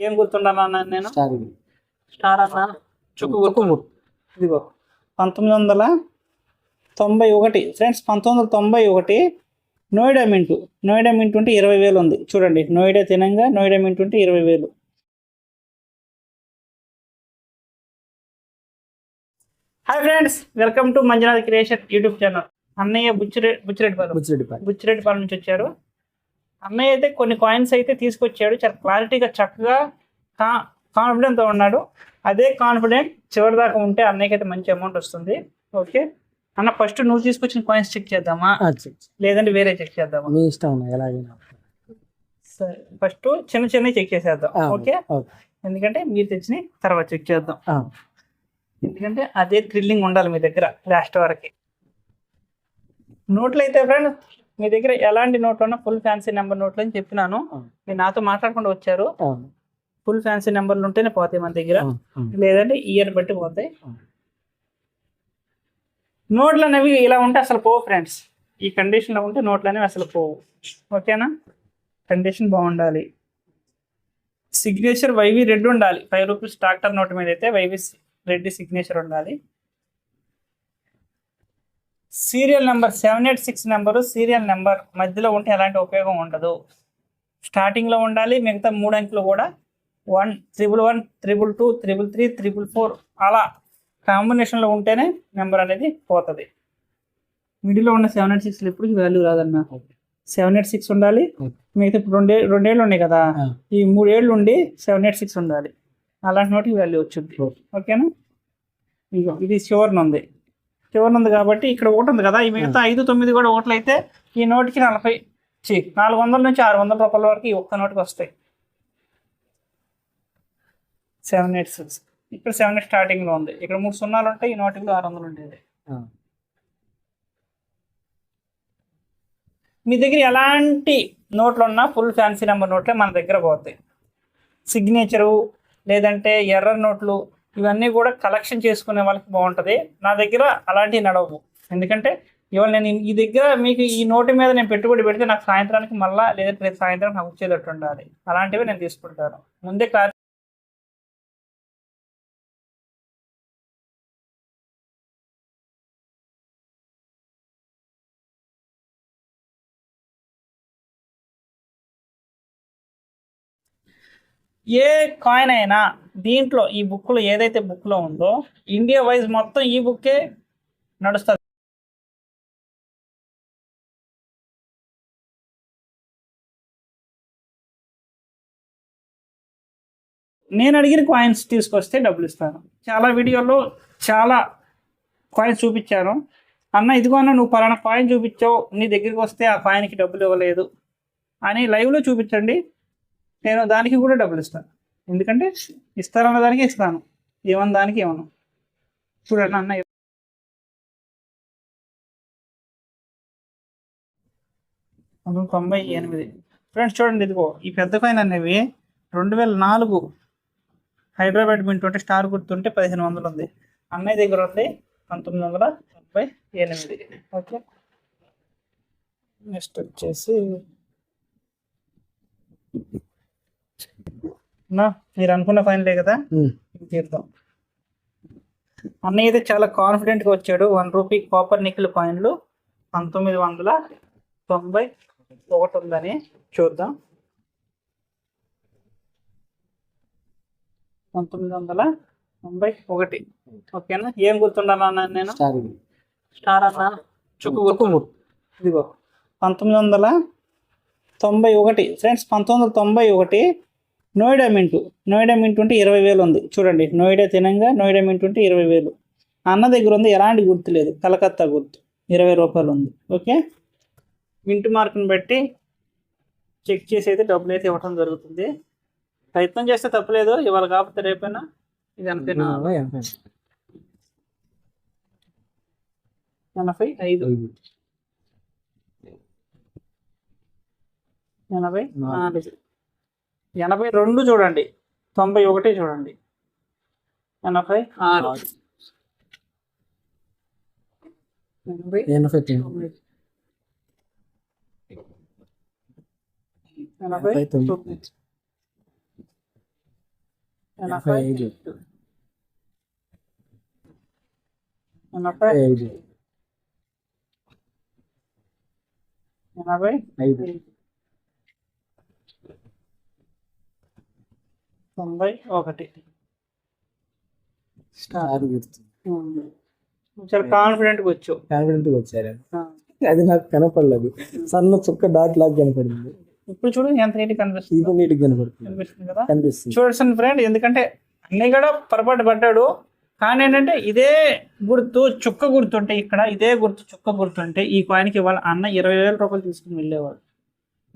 ఏం గుర్తుండాలన్నా నేను? స్టార్ అన్న? చుక్కు గుర్తు. ఇదిగో. పంతొమ్మిది వందల తొంభై ఒకటి. ఫ్రెండ్స్ పంతొమ్మిది వందల తొంభై ఒకటి నోయిడా మింటు. నోయిడా మింటు ఉంటే ఇరవై వేలు ఉంది. చూడండి. నోయిడా తినంగా నోయిడా మింటు ఉంటే ఇరవై వేలు. Hi friends welcome to Manjunath creation YouTube channel. అన్నయ్య బుచ్చిరె బుచ్చిరెడ్డిపాలెం. బుచ్చిరెడ్డిపాలెం. బుచ్చిరెడ్డిపాలెం నుంచి వచ్చారు. అన్నయ్య అయితే కొన్ని కాయిన్స్ అయితే తీసుకొచ్చాడు. చాలా క్లారిటీగా చక్కగా కా కాన్ఫిడెంట్తో ఉన్నాడు. అదే కాన్ఫిడెంట్ చివరి దాకా ఉంటే అన్నయ్యకి అయితే మంచి అమౌంట్ వస్తుంది. ఓకే? అన్న ఫస్ట్ నువ్వు తీసుకొచ్చిన కాయిన్స్ చెక్ చేద్దామా. లేదంటే వేరే చెక్ చేద్దామా? మీ ఇష్టం ఎలాగైనా. సరే ఫస్ట్ చిన్న చిన్నవి చెక్ చేసేద్దాం. ఓకే. ఎందుకంటే మీరు తెచ్చిన తర్వాత చెక్ చేద్దాం. ఎందుకంటే అదే థ్రిల్లింగ్ ఉండాలి మీ దగ్గర లాస్ట్ వరకు. నోట్లు అయితే ఫ్రెండ్ మీ దగ్గర ఎలాంటి నోట్లు ఉన్నా ఫుల్ ఫ్యాన్సీ నెంబర్ నోట్లు అని చెప్పినాను. మీరు నాతో మాట్లాడకుండా వచ్చారు. ఫుల్ ఫ్యాన్సీ నెంబర్లు ఉంటేనే పోతాయి మన దగ్గర. లేదంటే ఇయర్ బట్టి పోతాయి. నోట్లు అనేవి ఇలా ఉంటే అసలు పోవు ఫ్రెండ్స్ ఈ కండిషన్లో ఉంటే నోట్లు అనేవి అసలు పోవు. ఓకేనా? కండిషన్ బాగుండాలి. సిగ్నేచర్ వైవి రెడ్ ఉండాలి. ఫైవ్ రూపీస్ ట్రాక్టర్ నోట్ మీద అయితే వైవి రెడ్డి సిగ్నేచర్ ఉండాలి. Serial number seven eight six number serial number మధ్యలో ఉంటే ఎలాంటి ఉపయోగం ఉండదు. స్టార్టింగ్లో ఉండాలి మిగతా మూడు అంకెలు కూడా one triple one triple two triple three triple four అలా కాంబినేషన్లో ఉంటేనే నెంబర్ అనేది పోతుంది. మిడిల్లో ఉన్న సెవెన్ ఎయిట్ సిక్స్ ఎప్పుడు వాల్యూ రాదన్న? సెవెన్ ఎయిట్ సిక్స్ ఉండాలి. మిగతా ఇప్పుడు రెండే రెండేళ్ళు ఉన్నాయి కదా. ఈ మూడేళ్ళు ఉండి సెవెన్ ఎయిట్ సిక్స్ ఉండాలి. అలాంటి నోటికి వాల్యూ వచ్చింది. ఓకేనా? ఇగో ఇది చివరిన ఉంది. చివరిన ఉంది కాబట్టి ఇక్కడ ఒకటి ఉంది కదా ఈ మిగతా ఐదు తొమ్మిది కూడా ఒకట్లు అయితే ఈ నోటికి నలభై చి నాలుగు వందల నుంచి ఆరు వందల రూపాయల వరకు ఈ ఒక్క నోటికి వస్తాయి. Seven eight six. ఇక్కడ సెవెన్ ఎయిట్ స్టార్టింగ్లో ఉంది. ఇక్కడ మూడు సున్నాలు ఉంటాయి ఈ నోటికి ఆరు వందలు ఉండేది. మీ దగ్గర ఎలాంటి నోట్లు ఉన్నా ఫుల్ ఫ్యాన్సీ నెంబర్ నోట్లే మన దగ్గర పోతాయి. సిగ్నేచరు లేదంటే ఎర్ర నోట్లు ఇవన్నీ కూడా కలెక్షన్ చేసుకునే వాళ్ళకి బాగుంటుంది. నా దగ్గర అలాంటివి నడవవు. ఎందుకంటే ఇవాళ నేను ఈ దగ్గర మీకు ఈ నోటి మీద నేను పెట్టుబడి పెడితే నాకు సాయంత్రానికి మళ్ళా లేదంటే రేపు సాయంత్రం నాకు వచ్చేటట్టు ఉండాలి. అలాంటివి నేను తీసుకుంటాను. ముందే క్లారిటీ ఏ కాయిన్ అయినా దీంట్లో ఈ బుక్లో ఏదైతే బుక్లో ఉందో ఇండియా వైజ్ మొత్తం ఈ బుక్కే నడుస్తుంది. నేను అడిగిన కాయిన్స్ తీసుకొస్తే డబ్బులు ఇస్తాను. చాలా వీడియోలో చాలా కాయిన్స్ చూపించాను. అన్న ఇదిగో అన్న నువ్వు పలానా కాయిన్ చూపించావు నీ దగ్గరికి వస్తే ఆ కాయిన్కి డబ్బులు ఇవ్వలేదు అని లైవ్లో చూపించండి. నేను దానికి కూడా డబ్బులు ఇస్తాను. ఎందుకంటే ఇస్తారన్న దానికి ఇస్తాను. ఏమన్న దానికి ఏమన్నా. చూడండి అన్న పంతొమ్మిది తొంభై ఎనిమిది. ఫ్రెండ్స్ చూడండి ఇదిగో ఈ పెద్ద కాయిన్ అనేవి రెండు వేల నాలుగు హైదరాబాద్ మింట్ ఉంటే స్టార్ గుర్తుంటే పదిహేను వందలు ఉంది. అన్నయ్య దగ్గర ఉంది పంతొమ్మిది వందల తొంభై ఎనిమిది. ఓకే. నెక్స్ట్ వచ్చేసి నా మీరు అనుకున్న ఫైనలే కదా. తీద్దాం. అన్నయ్య అయితే చాలా కాన్ఫిడెంట్గా వచ్చాడు. వన్ రూపీ కాపర్ నికిల్ కాయిన్లు పంతొమ్మిది వందల తొంభై ఒకటి ఉందని చూద్దాం. పంతొమ్మిది వందల తొంభై ఒకటి. ఓకేనా? ఏం గుర్తుండాలన్నా నేను? స్టార్ అన్నా? చుక్కు. ఇదిగో పంతొమ్మిది వందల తొంభై ఒకటి. ఫ్రెండ్స్ పంతొమ్మిది వందల తొంభై ఒకటి నోయిడా మింటు నోయిడా మింటు ఉంటే ఇరవై వేలు ఉంది. చూడండి నోయిడా తినంగా నోయిడా మింటు ఉంటే ఇరవై వేలు. అన్న దగ్గర ఉంది ఎలాంటి గుర్తు లేదు. కలకత్తా గుర్తు. ఇరవై రూపాయలు ఉంది. ఓకే? మింటు మార్కుని బట్టి చెక్ చేసి అయితే డబ్బులు అయితే ఇవ్వడం జరుగుతుంది. ప్రయత్నం చేస్తే తప్పలేదు. ఇవాళ కాకపోతే రేపైనా ఇది ఎనభై నాలుగు ఎనభై. ఎనభై ఐదు. ఎనభై నాలుగు. ఎనభై రెండు చూడండి. తొంభై ఒకటి చూడండి. ఎనభై ఆరు. ఎనభై ఎనభై తొమ్మిది. ఎనభై ఎనభై తొమ్మిది. తొమ్మిది. ఎనభై ఐదు. ఎనభై ఐదు. ఎనభై ఐదు. తొంభై ఒకటి. స్టార్ గుర్తు చాలా కాన్ఫిడెంట్గా వచ్చు కాన్ఫిడెంట్గా వచ్చారు అది నాకు కనపడలేదు. సన్న చుక్క డాట్ లాగా కనపడింది. ఇప్పుడు చూడు ఎంత నీట్ కనిపిస్తుంది. ఇది నీట్ కనపడుతుంది. కనిపిస్తుంది కదా? కనిపిస్తుంది. చూడండి ఫ్రెండ్ ఎందుకంటే అన్నీ కూడా పొరపాటు పడ్డాడు. కానీ ఏంటంటే ఇదే గుర్తు చుక్క గుర్తుంటే ఇక్కడ ఇదే గుర్తు చుక్క గుర్తుంటే ఈ కాయిన్కి ఇవాళ అన్న ఇరవై వేల రూపాయలు తీసుకుని వెళ్ళేవాడు.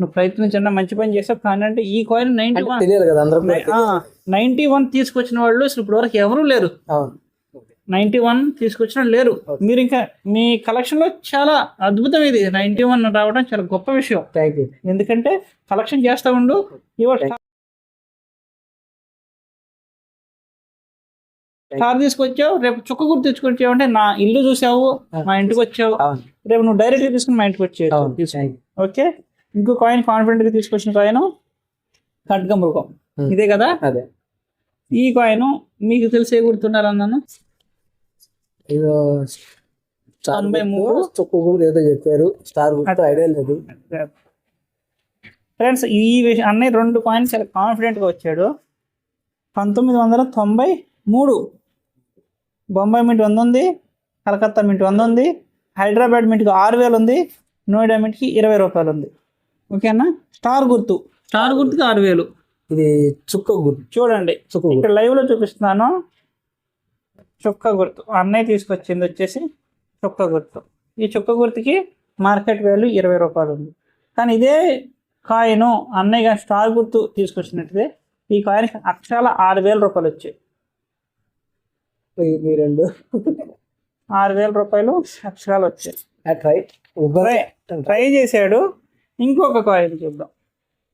నువ్వు ప్రయత్నించండి మంచి పని చేసావు కానీ అంటే ఈ కాయిన్ నైన్టీ వన్ తెలియదు కదా అందరూ నైన్టీ వన్ తీసుకొచ్చిన వాళ్ళు ఇప్పుడు వరకు ఎవరూ లేరు. అవును. నైన్టీ వన్ తీసుకొచ్చిన లేరు. మీరు ఇంకా మీ కలెక్షన్లో చాలా అద్భుతం ఇది. నైన్టీ వన్ రావడం చాలా గొప్ప విషయం. థ్యాంక్ యూ ఎందుకంటే కలెక్షన్ చేస్తా ఉండు. ఇవాళ స్టార్ తీసుకొచ్చావు. రేపు చుక్క గుర్తు తెచ్చుకొచ్చావు అంటే నా ఇల్లు చూసావు. మా ఇంటికి వచ్చావు. రేపు నువ్వు డైరెక్ట్గా తీసుకుని మా ఇంటికి వచ్చావు ఓకే? ఇంకో కాయిన్ కాన్ఫిడెంట్గా తీసుకొచ్చిన కాయిన్ ఖడ్గ మృగం Hmm. ఇదే కదా? అదే. ఈ కాయిన్ మీకు తెలిసే గుర్తున్నారు అన్నాను ఏదో తొంభై మూడు. గుర్తు ఏదో చెప్పారు. స్టార్ గుర్తు ఐడియా లేదు. ఫ్రెండ్స్ ఈ విషయం అన్నయ్య రెండు కాయిన్స్ చాలా కాన్ఫిడెంట్గా వచ్చాడు. పంతొమ్మిది వందల తొంభై మూడు. బొంబాయి మింట్ వంద ఉంది కలకత్తా మింట్ వంద ఉంది హైదరాబాద్ మింట్కి ఆరు వేలు ఉంది నోయిడా మింట్కి ఇరవై రూపాయలు ఉంది. ఓకేనా? స్టార్ గుర్తు. స్టార్ గుర్తుకి ఆరు వేలు. ఇది చుక్క గుర్తు. చూడండి. చుక్క గుర్తు. ఇక్కడ లైవ్లో చూపిస్తున్నాను. చుక్క గుర్తు. అన్నయ్య తీసుకొచ్చింది వచ్చేసి చుక్క గుర్తు. ఈ చుక్క గుర్తుకి మార్కెట్ వాల్యూ ఇరవై రూపాయలు ఉంది. కానీ ఇదే కాయిన్ అన్నయ్య గారి స్టార్ గుర్తు తీసుకొచ్చినట్టుదే. ఈ కాయిన్ అక్షరాల ఆరు వేల రూపాయలు వచ్చాయి. ఈ రెండు. ఆరు వేల రూపాయలు అక్షరాలు వచ్చాయి. ట్రై ట్రై చేశాడు. ఇంకొక కాయిన్ చూద్దాం.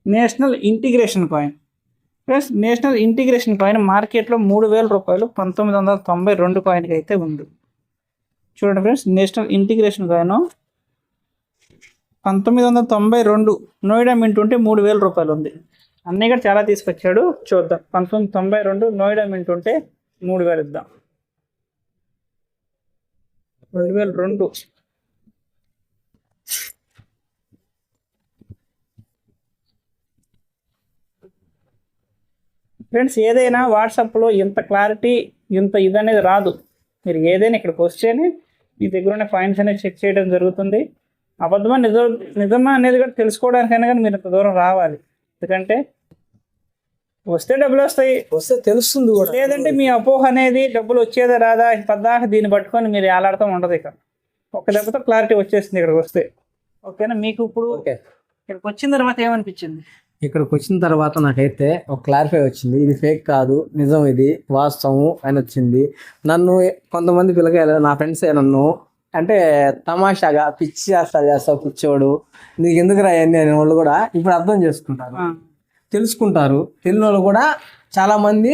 National integration coin plus national integration coin మార్కెట్లో మూడు వేల రూపాయలు పంతొమ్మిది వందల తొంభై రెండు కాయిన్కి అయితే ఉంది. చూడండి ఫ్రెండ్స్ నేషనల్ ఇంటిగ్రేషన్ కాయిన్ పంతొమ్మిది వందల తొంభై రెండు నోయిడా మింట్ ఉంటే మూడు వేల రూపాయలు ఉంది. అన్నీ కూడా చాలా తీసుకొచ్చాడు చూద్దాం. పంతొమ్మిది తొంభై రెండు నోయిడా మింట్ ఉంటే మూడు వేలు ఇద్దాం. రెండు వేల రెండు. ఫ్రెండ్స్ ఏదైనా వాట్సాప్లో ఇంత క్లారిటీ ఇంత ఇది అనేది రాదు. మీరు ఏదైనా ఇక్కడికి వస్తేనే మీ దగ్గర ఉన్న పాయింట్స్ అనేది చెక్ చేయడం జరుగుతుంది. అబద్ధమా నిజం నిజమా అనేది కూడా తెలుసుకోవడానికైనా కానీ మీరు ఇంత దూరం రావాలి. ఎందుకంటే వస్తే డబ్బులు వస్తాయి. వస్తే తెలుస్తుంది కూడా. లేదంటే మీ అపోహ అనేది డబ్బులు వచ్చేదా రాదా పద్దాక దీన్ని పట్టుకొని మీరు ఏలాడుతూ ఉండదు ఇక. ఒక దెబ్బతో క్లారిటీ వచ్చేస్తుంది ఇక్కడికి వస్తే. ఓకేనా? మీకు ఇప్పుడు ఓకే. ఇక్కడికి వచ్చిన తర్వాత ఏమనిపించింది? ఇక్కడికి వచ్చిన తర్వాత నాకైతే ఒక క్లారిఫై వచ్చింది. ఇది ఫేక్ కాదు నిజం ఇది వాస్తవం అని వచ్చింది. నన్ను కొంతమంది పిల్లకాయలు నా ఫ్రెండ్సే నన్ను అంటే తమాషాగా పిచ్చి చేస్తా చేస్తావు పిచ్చోడు నీకు ఎందుకు రాయని అనే వాళ్ళు కూడా ఇప్పుడు అర్థం చేసుకుంటారు. తెలుసుకుంటారు. తెలియని వాళ్ళు కూడా చాలా మంది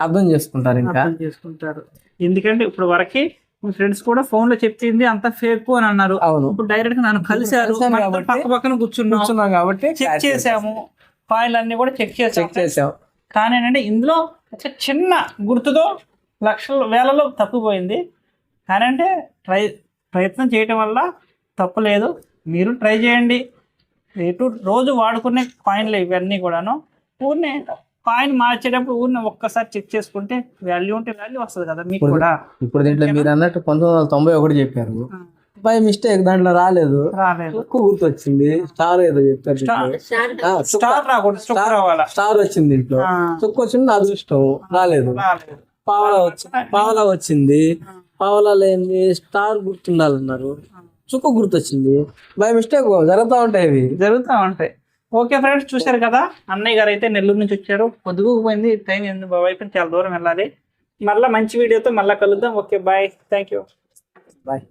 అర్థం చేసుకుంటారు ఇంకా. చేసుకుంటారు. ఎందుకంటే ఇప్పుడు వరకి మీ ఫ్రెండ్స్ కూడా ఫోన్లో చెప్పింది అంత ఫేక్ అని అన్నారు. అవును. ఇప్పుడు డైరెక్ట్గా నన్ను కలిశారు. కాబట్టి పక్క పక్కన కూర్చున్నాం కాబట్టి చెక్ చేసాము ఫైల్ అన్ని కూడా చెక్ చేసాము చెక్ చేసాం కానీ ఏంటంటే ఇందులో చిన్న గుర్తుతో లక్షల వేలలో తప్పిపోయింది. కానీ అంటే ట్రై ప్రయత్నం చేయటం వల్ల తప్పు లేదు. మీరు ట్రై చేయండి. ఎటు రోజు వాడుకునే కాయిన్లు ఇవన్నీ కూడాను. ఊరినే కాయిన్ మార్చేటప్పుడు ఊరిని ఒక్కసారి చెక్ చేసుకుంటే వాల్యూ ఉంటే వాల్యూ వస్తుంది కదా మీకు కూడా. ఇప్పుడు దీంట్లో మీరు అన్నట్టు పంతొమ్మిది వందల తొంభై ఒకటి చెప్పారు. బై మిస్టేక్ దాంట్లో రాలేదు. రాలేదు. ఎక్కువ గుర్తు వచ్చింది స్టార్ ఏదో చెప్పారు స్టార్ రాకూడదు స్టార్ వచ్చింది దీంట్లో. చుక్క వచ్చింది నా అదృష్టం. రాలేదు. పావలా వచ్చింది పావలా వచ్చింది. పావలాలో ఏంది స్టార్ గుర్తుండాలన్నారు. చుక్క గుర్తు వచ్చింది బై మిస్టేక్ జరుగుతూ ఉంటాయి ఇవి. జరుగుతూ ఉంటాయి. ఓకే ఫ్రెండ్స్ చూశారు కదా? అన్నయ్య గారు అయితే నెల్లూరు నుంచి వచ్చారు. పొద్దుగుపోయింది టైం ఎందుకు వైపు చాలా దూరం వెళ్ళాలి. మళ్ళీ మంచి వీడియోతో మళ్ళీ కలుద్దాం. Okay bye. Thank you bye.